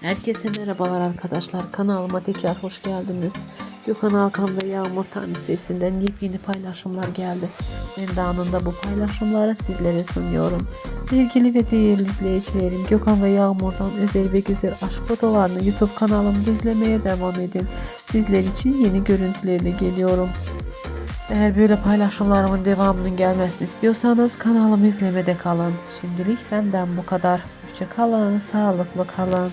Herkese merhabalar arkadaşlar. Kanalıma tekrar hoş geldiniz. Gökhan Alkan ve Yağmur Tanrı Sevsin'den yepyeni paylaşımlar geldi. Ben de anında bu paylaşımları sizlere sunuyorum. Sevgili ve değerli izleyicilerim Gökhan ve Yağmur'dan özel ve güzel aşk fotolarını YouTube kanalımda izlemeye devam edin. Sizler için yeni görüntülerle geliyorum. Eğer böyle paylaşımlarımın devamının gelmesini istiyorsanız kanalımı izlemede kalın. Şimdilik benden bu kadar. Hoşçakalın, sağlıklı kalın.